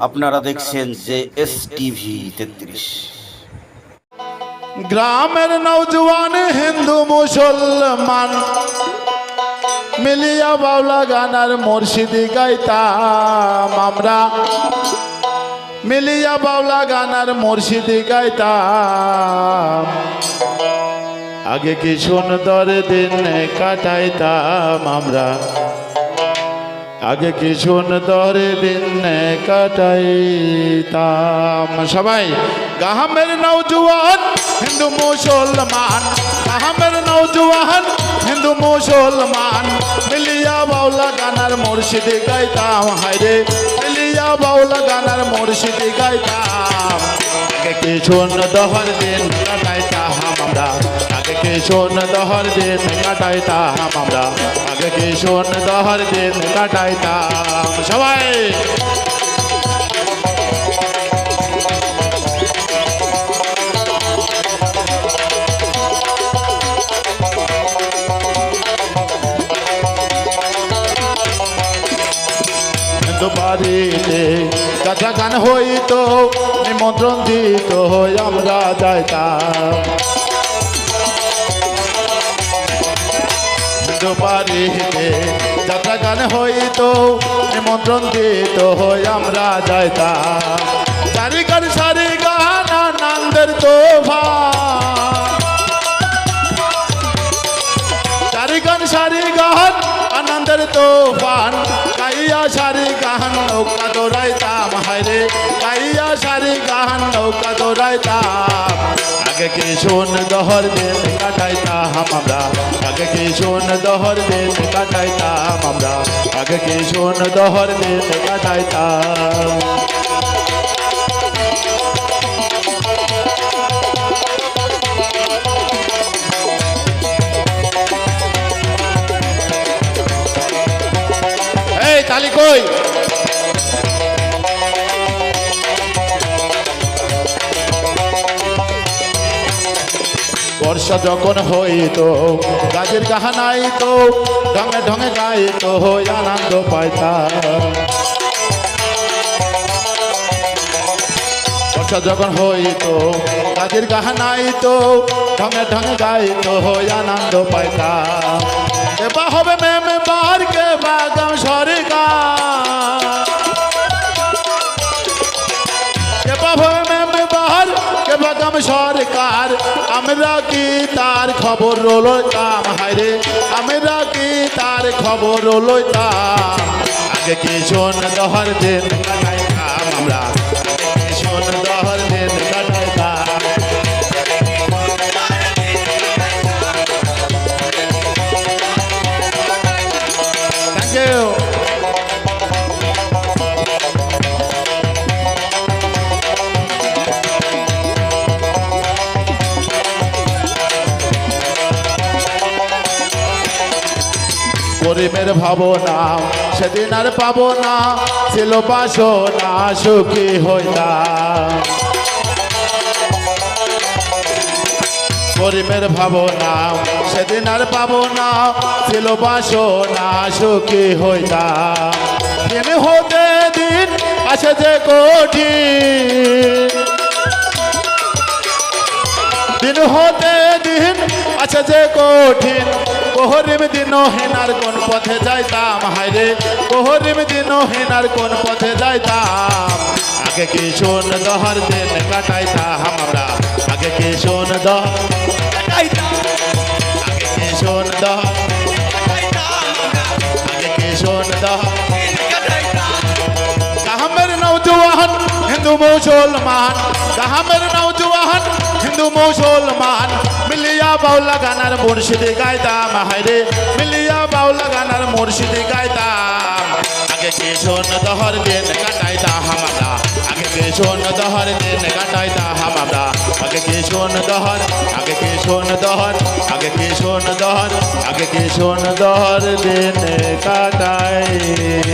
আপনারা দেখছেন যে এস টিভি তেত্রিশ। গ্রামের নৌজওয়ান হিন্দু মুসলমান, মিলিয়া বাউলা গানার মুর্শিদি গাইতাম আমরা। মিলিয়া বাউলা গানার মুর্শিদি গাইতাম। আগে কি সুন্দর দিন কাটাইতাম আমরা। আগে কি সুন্দর দিন কাটাইতাম। সবাই, গাহামের নৌজওয়ান হিন্দু মুসলমান। গাহামের নৌজওয়ান হিন্দু মুসলমান। মিলিয়া বাউলা গানার মুর্শিদি গাইতাম, হায়রে। মিলিয়া বাউলা গানার মুর্শিদি গাইতাম। আগে কি সুন্দর দিন কাটাইতাম আমরা। আগে কি সুন্দর দিন কাটাইতাম আমরা আগে কি সুন্দর দিন কাটাইতাম সবাই বাড়িতে কথা গান হইতো নিমন্ত্রণ দিত আমরা যাইতাম বাড়িতে যাত্রা গান হইতো, নিমন্ত্রণ দিত আমরা যাইতাম। চারি গান সারি গান আনন্দের তোফা। সারি গান সারি গান আনন্দের তোফান। গাইয়া সারি গান নৌকা দৌড়াইতাম, হায়রে। গাইয়া সারি গান নৌকা দৌড়াইতাম। আগে কি শোন দহর দিন কাটাইতাম আমরা আগে কি শোন দহর দিন কাটাইতাম আমরা আগে কি শোন দহর দিন কাটাইতাম এই তালি কই বর্ষা যখন হইতো গাছের গাহানাই তো, ঢঙে ঢঙে গাইতো আনন্দ পাইতাম। বর্ষা যখন হইতো গাছের গাহানাই তো, ঢঙে ঢঙে গাইতো আনন্দ পাইতাম। এবা হবে মেমে বার কে বাগাম সরকার সরকার আমরা কি তার খবর লইতাম? হায়রে, আমরা কি তার খবর লইতাম? আগে কি শোন দহর দিন আমরা? গরিবের ভাবনা, সেদিন আর পাবো না, ছিল বাসনা, সুখী হইতাম গরিবের ভাবনা, সেদিন আর পাবো না, ছিল বাসনা, সুখী হইতাম দিন হতে দিন আসে যে কঠিন। দিন হতে আছে যে কঠিন, কোহরিম দিন হেনার কোন পথে যাইতাম? হাইরে কোহরিম দিন হেনার কোন পথে যাইতাম? আগে কি শোন দহর দিন কাটাইতাম আমরা? আগে কি শোন দহর কাটাইতাম? হিন্দু মুসলমান কাহামের নৌজওয়ান হিন্দু মুসলমান মিলিয়া বাউলা গানার মুর্শিদি গাইতাম হায়রে মিলিয়া বাউলা গানার মুর্শিদি গাইতাম আগে কি শোন দহর দিন কাটাইতাম আমরা আগে কি শোন দহর দিন কাটাইতাম আমরা আগে কি শোন দহর আগে কি শোন দহর আগে কি শোন দহর আগে কি শোন দহর দিন কাটাইতাম